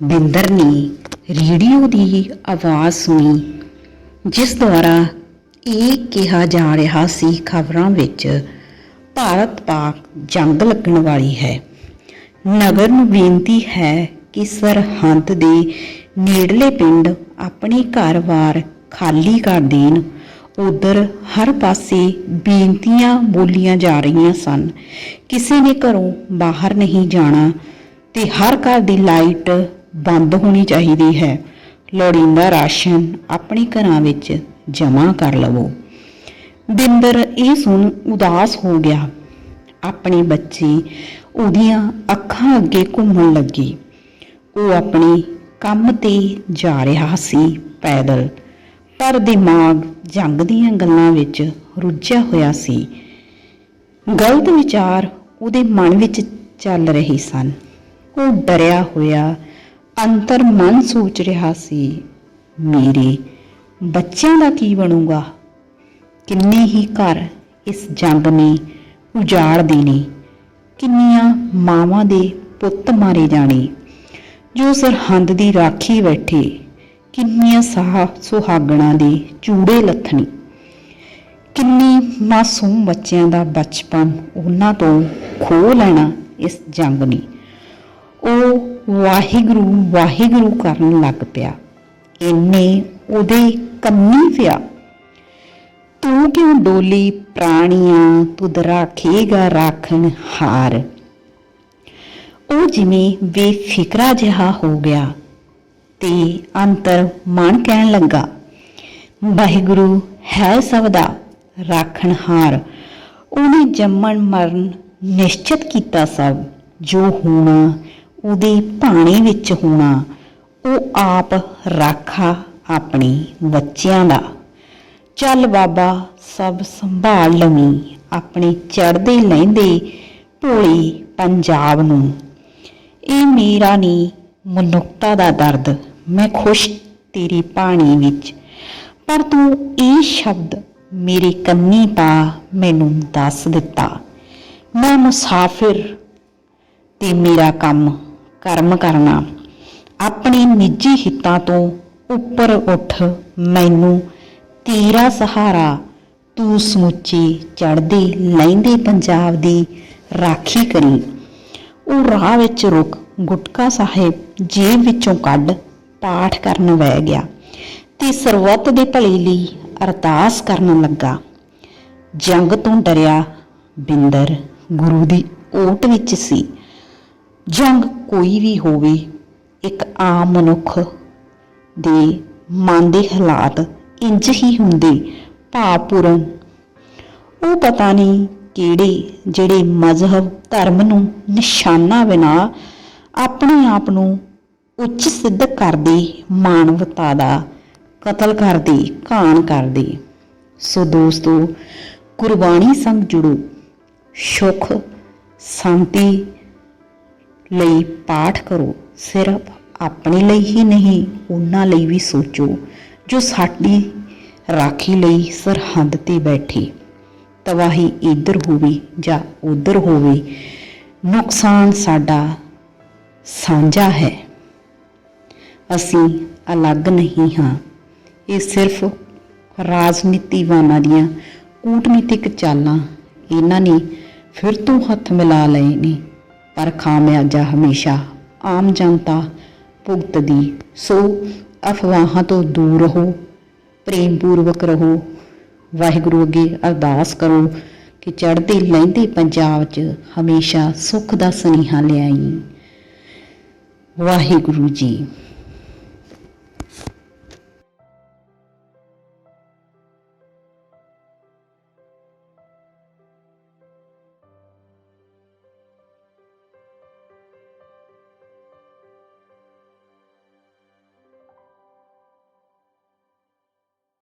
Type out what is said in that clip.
ਬਿੰਦਰ ਨੇ ਰੇਡੀਓ ਦੀ ਆਵਾਜ਼ ਸੁਣੀ, ਜਿਸ ਦੁਆਰਾ ਇਹ ਕਿਹਾ ਜਾ ਰਿਹਾ ਸੀ ਖਬਰਾਂ ਵਿੱਚ, ਭਾਰਤ ਪਾਕ ਜੰਗ ਲੱਗਣ ਵਾਲੀ ਹੈ। ਨਗਰ ਨੂੰ ਬੇਨਤੀ ਹੈ ਕਿ ਸਰਹੰਦ ਦੇ ਨੇੜਲੇ ਪਿੰਡ ਆਪਣੇ ਘਰ ਵਾਰ ਖਾਲੀ ਕਰ ਦੇਣ। ਉਧਰ ਹਰ ਪਾਸੇ ਬੇਨਤੀਆਂ ਬੋਲੀਆਂ ਜਾ ਰਹੀਆਂ ਸਨ। ਕਿਸੇ ਨੇ ਘਰੋਂ ਬਾਹਰ ਨਹੀਂ ਜਾਣਾ ਤੇ ਹਰ ਘਰ ਦੀ ਲਾਈਟ ਬੰਦ ਹੋਣੀ ਚਾਹੀਦੀ ਹੈ। ਲੋੜੀਂਦਾ ਰਾਸ਼ਨ ਆਪਣੇ ਘਰਾਂ ਵਿੱਚ ਜਮ੍ਹਾਂ ਕਰ ਲਵੋ। ਬਿੰਦਰ ਇਹ ਸੁਣ ਉਦਾਸ ਹੋ ਗਿਆ। ਆਪਣੇ ਬੱਚੇ ਉਹਦੀਆਂ ਅੱਖਾਂ ਅੱਗੇ ਘੁੰਮਣ ਲੱਗੀ। ਉਹ ਆਪਣੇ ਕੰਮ ਤੇ ਜਾ ਰਿਹਾ ਸੀ ਪੈਦਲ। ਪਰ ਦਿਮਾਗ ਜੰਗ ਦੀਆਂ ਗੱਲਾਂ ਵਿੱਚ ਰੁੱਝਿਆ ਹੋਇਆ ਸੀ। ਗਲਤ ਵਿਚਾਰ ਉਹਦੇ ਮਨ ਵਿੱਚ ਚੱਲ ਰਹੇ ਸਨ। ਉਹ ਡਰਿਆ ਹੋਇਆ ਅੰਤਰ ਮਨ ਸੋਚ ਰਿਹਾ ਸੀ, ਮੇਰੇ ਬੱਚਿਆਂ ਦਾ ਕੀ ਬਣੂਗਾ? ਕਿੰਨੇ ਹੀ ਘਰ ਇਸ ਜੰਗ ਨੇ ਉਜਾੜ ਦੇਣੇ? ਕਿੰਨੀਆਂ ਮਾਵਾਂ ਦੇ ਪੁੱਤ ਮਾਰੇ ਜਾਣੇ? ਜੋ ਸਰਹੰਦ ਦੀ ਰਾਖੀ ਬੈਠੇ, ਕਿੰਨੀਆਂ ਸਾਹ ਸੁਹਾਗਣਾ ਦੇ ਚੂੜੇ ਲੱਥਣੀ? ਕਿੰਨੀ ਮਾਸੂਮ ਬੱਚਿਆਂ ਦਾ ਬਚਪਨ ਉਹਨਾਂ ਤੋਂ ਖੋ ਲੈਣਾ ਇਸ ਜੰਗ ਨੇ? ਉਹ ਵਾਹਿਗੁਰੂ ਵਾਹਿਗੁਰੂ ਕਰਨ ਲੱਗ ਪਿਆ। ਇੰਨੇ ਉਹਦੇ ਕੰਨੀ ਪਿਆ। ਤੂੰ ਕਿਉਂ ਡੋਲੀ ਪ੍ਰਾਣੀਆਂ ਤੁਧ ਰਾਖੇਗਾ ਰਾਖਣ ਹਾਰ? ਉਹ ਜਿਵੇਂ ਬੇਫਿਕਰਾ ਜਿਹਾ ਹੋ ਗਿਆ ਤੇ ਅੰਤਰ ਮਨ ਕਹਿਣ ਲੱਗਾ, ਵਾਹਿਗੁਰੂ ਹੈ ਸਭ ਦਾ ਰਾਖਣਹਾਰ ਉਹਨੇ ਜੰਮਣ ਮਰਨ ਨਿਸ਼ਚਿਤ ਕੀਤਾ ਸਭ, ਜੋ ਹੋਣਾ ਉਹਦੇ ਭਾਣੇ ਵਿੱਚ ਹੋਣਾ, ਉਹ ਆਪ ਰਾਖਾ ਆਪਣੇ ਬੱਚਿਆਂ ਦਾ। ਚੱਲ ਬਾਬਾ, ਸਭ ਸੰਭਾਲ ਲਵੀਂ, ਆਪਣੇ ਚੜਦੇ ਲਹਿੰਦੇ ਭੋਲੇ ਪੰਜਾਬ ਨੂੰ। ਇਹ ਮੇਰਾ ਨਹੀਂ ਮਨੁੱਖਤਾ ਦਾ ਦਰਦ, ਮੈਂ ਖੁਸ਼ ਤੇਰੀ ਪਾਣੀ ਵਿੱਚ। ਪਰ ਤੂੰ ਇਹ ਸ਼ਬਦ ਮੇਰੇ ਕੰਨੀ ਪਾ, ਮੈਨੂੰ ਦੱਸ ਦਿੱਤਾ। ਮੈਂ ਮੁਸਾਫਿਰ ਤੇ ਮੇਰਾ ਕੰਮ ਕਰਮ ਕਰਨਾ। ਆਪਣੇ ਨਿੱਜੀ ਹਿੱਤਾਂ ਤੋਂ ਉੱਪਰ ਉੱਠ ਮੈਨੂੰ ਤੇਰਾ ਸਹਾਰਾ, ਤੂੰ ਸਮੁੱਚੇ ਚੜ੍ਹਦੇ ਲਹਿੰਦੇ ਪੰਜਾਬ ਦੀ ਰਾਖੀ ਕਰੀ। ਉਹ ਰਾਹ ਵਿੱਚ ਰੁਕ, ਗੁਟਕਾ ਸਾਹਿਬ ਜੇਬ ਵਿੱਚੋਂ ਕੱਢ ਪਾਠ ਕਰਨ ਬਹਿ ਗਿਆ ਤੇ ਸਰਬੱਤ ਦੇ ਭਲੇ ਲਈ ਅਰਦਾਸ ਕਰਨ ਲੱਗਾ। ਜੰਗ ਤੋਂ ਡਰਿਆ ਬਿੰਦਰ ਗੁਰੂ ਦੀ ਓਟ ਵਿੱਚ ਸੀ। ਜੰਗ ਕੋਈ ਵੀ ਹੋਵੇ, ਇੱਕ ਆਮ ਮਨੁੱਖ ਦੇ ਮਨ ਦੇ ਹਾਲਾਤ ਇੰਜ ਹੀ ਹੁੰਦੇ, ਭਾਵਪੂਰਨ। ਉਹ ਪਤਾ ਨਹੀਂ ਕਿਹੜੇ, ਜਿਹੜੇ ਮਜ਼ਹਬ, ਧਰਮ ਨੂੰ ਨਿਸ਼ਾਨਾ ਬਣਾ ਆਪਣੇ ਆਪ ਨੂੰ ਉੱਚ ਸਿੱਧ ਕਰਦੇ, ਮਾਨਵਤਾ ਦਾ ਕਤਲ ਕਰਦੇ, ਘਾਣ ਕਰਦੇ। ਸੋ ਦੋਸਤੋ, ਗੁਰਬਾਣੀ ਸੰਗ ਜੁੜੋ। ਸੁਖ, ਸ਼ਾਂਤੀ ਲਈ ਪਾਠ ਕਰੋ, ਸਿਰਫ ਆਪਣੇ ਲਈ ਹੀ ਨਹੀਂ, ਉਹਨਾਂ ਲਈ ਵੀ ਸੋਚੋ, ਜੋ ਸਾਡੀ ਰਾਖੀ ਲਈ ਸਰਹੱਦ ਤੇ ਬੈਠੇ। ਤਬਾਹੀ ਇੱਧਰ ਹੋਵੇ ਜਾਂ ਉੱਧਰ ਹੋਵੇ, ਨੁਕਸਾਨ ਸਾਡਾ ਸਾਂਝਾ ਹੈ। ਅਸੀਂ ਅਲੱਗ ਨਹੀਂ ਹਾਂ। ਇਹ ਸਿਰਫ ਰਾਜਨੀਤੀਵਾਨਾਂ ਦੀਆਂ ਕੂਟਨੀਤਿਕ ਚਾਲਾਂ, ਇਹਨਾਂ ਨੇ ਫਿਰ ਤੋਂ ਹੱਥ ਮਿਲਾ ਲਏ ਨੇ। ਪਰ ਖਾਮਿਆਜਾ ਹਮੇਸ਼ਾ ਆਮ ਜਨਤਾ ਭੁਗਤਦੀ। ਸੋ ਅਫਵਾਹਾਂ ਤੋਂ ਦੂਰ ਰਹੋ ਪ੍ਰੇਮ ਪੂਰਵਕ ਰਹੋ। ਵਾਹਿਗੁਰੂ ਅੱਗੇ ਅਰਦਾਸ ਕਰੋ ਕਿ ਚੜ੍ਹਦੇ ਲਹਿੰਦੇ ਪੰਜਾਬ 'ਚ ਹਮੇਸ਼ਾ ਸੁੱਖ ਦਾ ਸੁਨੇਹਾ ਲਿਆਈ। ਵਾਹਿਗੁਰੂ ਜੀ